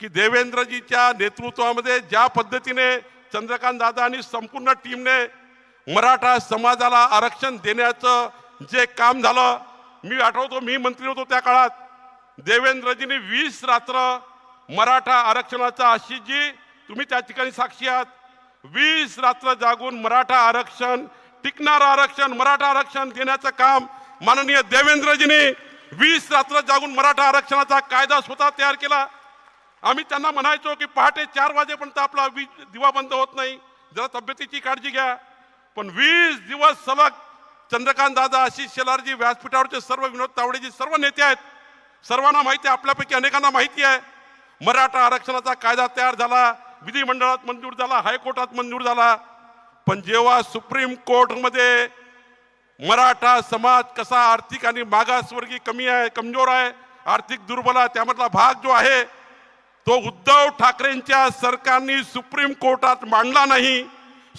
की देवेंद्रजीच्या नेतृत्वामध्ये ज्या पद्धतीने चंद्रकांत दादा आणि संपूर्ण टीमने मराठा समाजाला आरक्षण देण्याचं जे काम झालं मी आठवतो मी मंत्री होतो त्या काळात देवेंद्रजींनी वीस रात्र मराठा आरक्षणाचा आशिषजी तुम्ही त्या ठिकाणी साक्षी आहात. वीस रात्र जागून मराठा आरक्षण टिकणारं आरक्षण मराठा आरक्षण देण्याचं काम माननीय देवेंद्रजींनी वीस रात्र जागून मराठा आरक्षणाचा कायदा स्वतः तयार केला. आम्ही त्यांना म्हणायचो की पहाटे चार वाजेपर्यंत आपला वीज दिवा बंद होत नाही. जरा तब्येतीची काळजी घ्या. पण वीस दिवस सलग चंद्रकांत दादा आशिष शेलारजी व्यासपीठावरचे सर्व विनोद तावडेजी सर्व नेते आहेत. सर्वांना माहिती आहे आपल्यापैकी अनेकांना माहिती आहे. मराठा आरक्षणाचा कायदा तयार झाला विधिमंडळात मंजूर झाला हायकोर्टात मंजूर झाला. पण जेव्हा सुप्रीम कोर्टमध्ये मराठा समाज कसा आर्थिक आणि मागासवर्गीय कमी आहे कमजोर आहे आर्थिक दुर्बल आहे त्यामधला भाग जो आहे तो उद्धव ठाकरेंच्या सरकारने सुप्रीम कोर्टात मांडला नाही.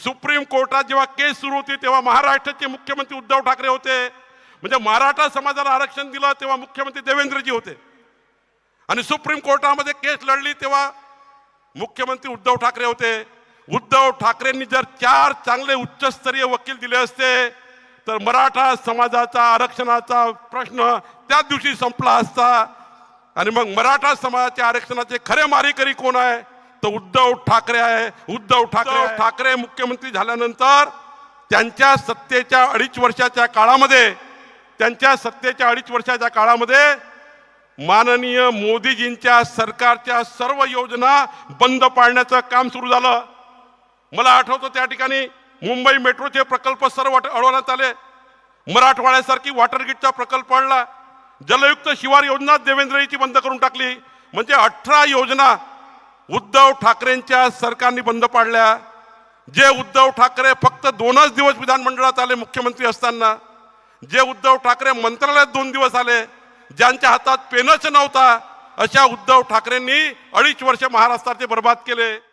सुप्रीम कोर्टात जेव्हा केस सुरू होती तेव्हा महाराष्ट्राचे मुख्यमंत्री उद्धव ठाकरे होते. म्हणजे मराठा समाजाला आरक्षण दिलं तेव्हा मुख्यमंत्री देवेंद्रजी होते. आणि सुप्रीम कोर्टामध्ये केस लढली तेव्हा मुख्यमंत्री उद्धव ठाकरे होते. उद्धव ठाकरेंनी जर चार चांगले उच्चस्तरीय वकील दिले असते तर मराठा समाजाचा आरक्षणाचा प्रश्न त्याच दिवशी संपला असता. आणि मग मराठा समाजाच्या आरक्षणाचे खरे मारेकरी कोण आहे? तर उद्धव ठाकरे आहे. उद्धव ठाकरे ठाकरे मुख्यमंत्री झाल्यानंतर त्यांच्या सत्तेच्या अडीच वर्षाच्या काळामध्ये त्यांच्या सत्तेच्या अडीच वर्षाच्या काळामध्ये माननीय मोदीजींच्या सरकारच्या सर्व योजना बंद पाडण्याचं काम सुरू झालं. मला आठवतं त्या ठिकाणी मुंबई मेट्रोचे प्रकल्प सर्व अडवण्यात आले. मराठवाड्यासारखी वॉटरगेटचा प्रकल्प आणला. जलयुक्त शिवार योजना देवेंद्रजीची बंद करून टाकली. म्हणजे अठरा योजना उद्धव ठाकरेंच्या सरकारने बंद पाडल्या. जे उद्धव ठाकरे फक्त दोनच दिवस विधानमंडळात आले मुख्यमंत्री असताना. जे उद्धव ठाकरे मंत्रालयात दोन दिवस आले ज्यांच्या हातात पेनच नव्हता अशा उद्धव ठाकरेंनी अडीच वर्ष महाराष्ट्राचे बर्बाद केले.